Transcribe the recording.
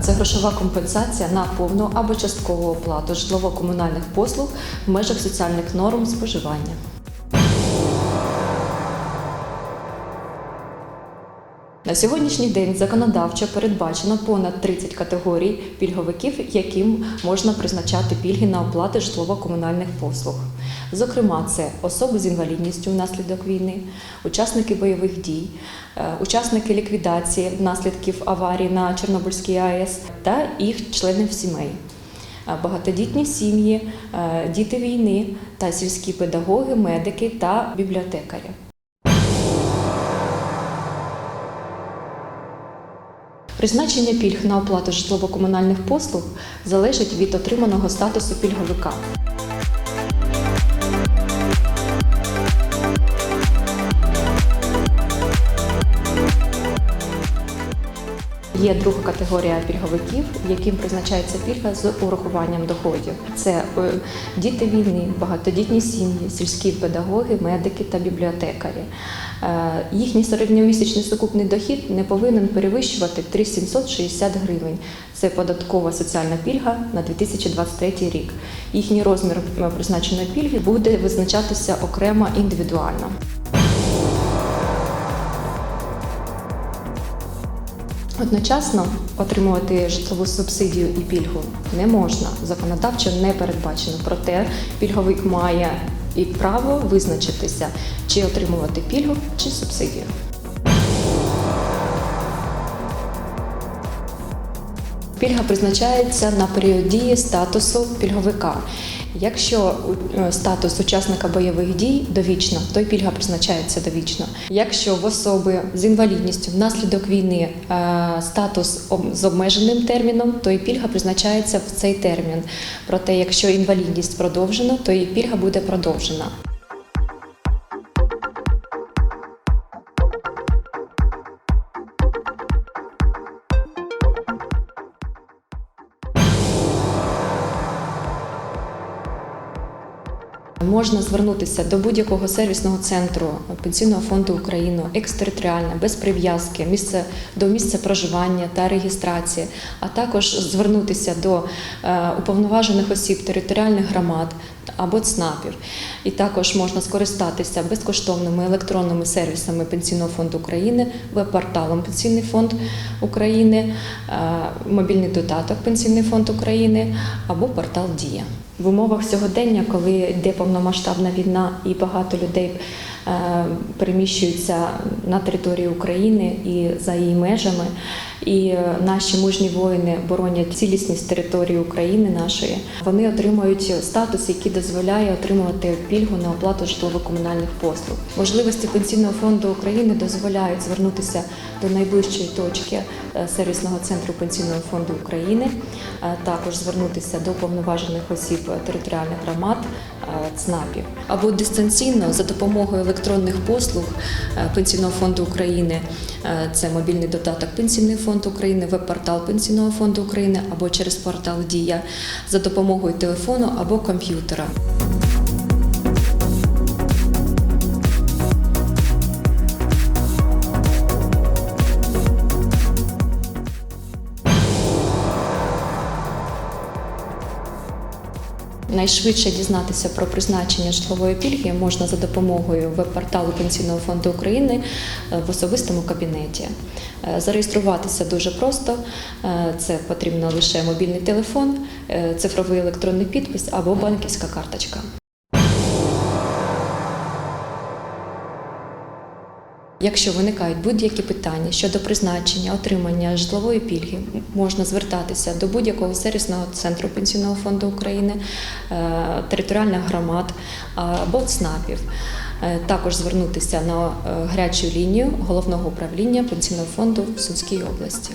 це грошова компенсація на повну або часткову оплату житлово-комунальних послуг в межах соціальних норм споживання. На сьогоднішній день законодавчо передбачено понад 30 категорій пільговиків, яким можна призначати пільги на оплату житлово-комунальних послуг. Зокрема, це особи з інвалідністю внаслідок війни, учасники бойових дій, е, учасники ліквідації наслідків аварії на Чорнобильській АЕС та їх членів сімей. Е, Багатодітні сім'ї, е, діти війни та сільські педагоги, медики та бібліотекарі. Призначення пільг на оплату житлово-комунальних послуг залежить від отриманого статусу пільговика. Є друга категорія пільговиків, яким призначається пільга з урахуванням доходів. Це е, діти війни, багатодітні сім'ї, сільські педагоги, медики та бібліотекарі. Е, Їхній середньомісячний сукупний дохід не повинен перевищувати 3760 гривень. Це податкова соціальна пільга на 2023 рік. Їхній розмір е, призначеної пільги буде визначатися окремо індивідуально. Одночасно отримувати житлову субсидію і пільгу не можна. Законодавчо не передбачено. Проте пільговик має і право визначитися, чи отримувати пільгу чи субсидію. Пільга призначається на період дії статусу пільговика. Якщо е, статус учасника бойових дій довічно, то й пільга призначається довічно. Якщо в особи з інвалідністю внаслідок війни е, статус з обмеженим терміном, то і пільга призначається в цей термін. Проте, якщо інвалідність продовжена, то і пільга буде продовжена. Можна звернутися до будь-якого сервісного центру Пенсійного фонду України, екстериторіальне, без прив'язки, місце до місця проживання та реєстрації, а також звернутися до е, уповноважених осіб територіальних громад або ЦНАПів. І також можна скористатися безкоштовними електронними сервісами Пенсійного фонду України, веб-порталом Пенсійний фонд України, е, мобільний додаток Пенсійний фонд України або портал Дія. В умовах сьогодення, коли йде повномасштабна війна і багато людей е, переміщуються на території України і за її межами, і е, наші мужні воїни боронять цілісність території України нашої, вони отримують статус, який дозволяє отримувати пільгу на оплату житлово-комунальних послуг. Можливості пенсійного фонду України дозволяють звернутися до найближчої точки е, сервісного центру пенсійного фонду України, е, також звернутися до повноважених осіб територіальних громад ЦНАПів або дистанційно за допомогою електронних послуг Пенсійного фонду України. Е, Це мобільний додаток Пенсійний фонд України, веб-портал Пенсійного фонду України або через портал Дія за допомогою телефону або комп'ютера. Найшвидше дізнатися про призначення житлової пільги можна за допомогою веб-порталу Пенсійного фонду України е, в особистому кабінеті. Е, Зареєструватися дуже просто. Е, Це потрібно лише мобільний телефон, цифровий електронний підпис або банківська карточка. Якщо виникають будь-які питання щодо призначення, отримання житлової пільги, можна звертатися до будь-якого сервісного центру Пенсійного фонду України, е, територіальних громад або ЦНАПів. Е, Також звернутися на е, гарячу лінію головного управління Пенсійного фонду в Сумській області.